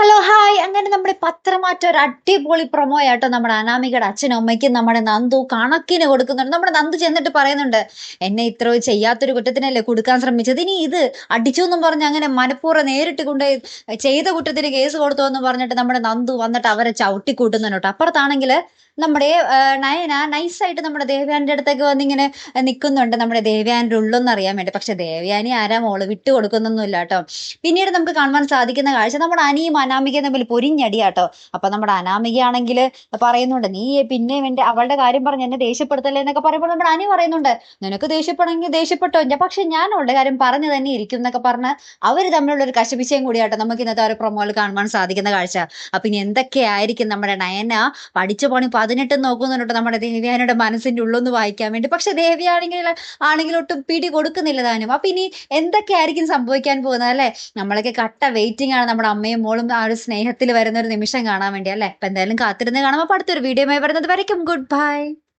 Hello hi അങ്ങനെ നമ്മുടെ പത്രമാറ്റ ഒരു അടിപൊളി പ്രൊമോ നമ്മുടെ അനാമികയുടെ അച്ഛനും അമ്മയ്ക്കും നമ്മുടെ നന്ദു കണക്കിന് കൊടുക്കുന്നുണ്ട്. നമ്മുടെ നന്ദു ചെന്നിട്ട് പറയുന്നുണ്ട് എന്നെ ഇത്ര ചെയ്യാത്തൊരു കുറ്റത്തിനല്ലേ കൊടുക്കാൻ ശ്രമിച്ചത്? ഇനി ഇത് അടിച്ചു എന്നും പറഞ്ഞ് അങ്ങനെ മനഃപൂർവം നേരിട്ട് കൊണ്ട് ചെയ്ത കുറ്റത്തിന് കേസ് കൊടുത്തു എന്ന് പറഞ്ഞിട്ട് നമ്മുടെ നന്ദു വന്നിട്ട് അവരെ ചവിട്ടിക്കൂട്ടുന്നുണ്ട് കേട്ടോ. അപ്പുറത്താണെങ്കിൽ നമ്മുടെ നയന നൈസായിട്ട് നമ്മുടെ ദേവയാനിന്റെ അടുത്തേക്ക് വന്നിങ്ങനെ നിൽക്കുന്നുണ്ട് നമ്മുടെ ദേവയാനിന്റെ ഉള്ളൊന്നും അറിയാൻ വേണ്ടി. പക്ഷെ ദേവയാനി ആരാ മോൾ? വിട്ടു കൊടുക്കുന്നൊന്നുമില്ല കേട്ടോ പിന്നീട് നമുക്ക് കാണുവാൻ സാധിക്കുന്ന കാഴ്ച നമ്മുടെ അനിയും അനാമികയും തമ്മിൽ പൊരിഞ്ഞടിയാട്ടോ. അപ്പൊ നമ്മുടെ അനാമികയാണെങ്കിൽ പറയുന്നുണ്ട് നീ പിന്നെ എന്റെ അവളുടെ കാര്യം പറഞ്ഞ് എന്നെ ദേഷ്യപ്പെടുത്തല്ലേ എന്നൊക്കെ പറയുമ്പോൾ നമ്മുടെ അനി പറയുന്നുണ്ട് നിനക്ക് ദേഷ്യപ്പെടണമെങ്കിൽ ദേഷ്യപ്പെട്ടോ പക്ഷെ ഞാൻ അവളുടെ കാര്യം പറഞ്ഞു തന്നെ ഇരിക്കും എന്നൊക്കെ പറഞ്ഞ് അവർ തമ്മിലുള്ള ഒരു കശപിശയും കൂടിയാട്ടോ നമുക്ക് ഇന്നത്തെ ഒരു പ്രൊമോയിൽ കാണുവാൻ സാധിക്കുന്ന കാഴ്ച. അപ്പൊ ഇനി എന്തൊക്കെയായിരിക്കും നമ്മുടെ നയന? പഠിച്ച പണി പതിനെട്ട് നോക്കുന്നുണ്ട് നമ്മുടെ ദേവ്യാനയുടെ മനസ്സിന്റെ ഉള്ളൊന്ന് വായിക്കാൻ വേണ്ടി. പക്ഷെ ദേവ്യാണെങ്കിൽ ആണെങ്കിൽ ഒട്ടും പിടി കൊടുക്കുന്നില്ല താനും. അപ്പൊ ഇനി എന്തൊക്കെ ആയിരിക്കും സംഭവിക്കാൻ പോകുന്നത് അല്ലെ? നമ്മളൊക്കെ കട്ട വെയിറ്റിംഗ് ആണ് നമ്മുടെ അമ്മയും മോളും ആ ഒരു സ്നേഹത്തിൽ വരുന്ന ഒരു നിമിഷം കാണാൻ വേണ്ടി അല്ലെ? അപ്പൊ എന്തായാലും കാത്തിരുന്ന് കാണാം. അപ്പൊ അടുത്തൊരു വീഡിയോ വരുന്നത് വരയ്ക്കും. Good bye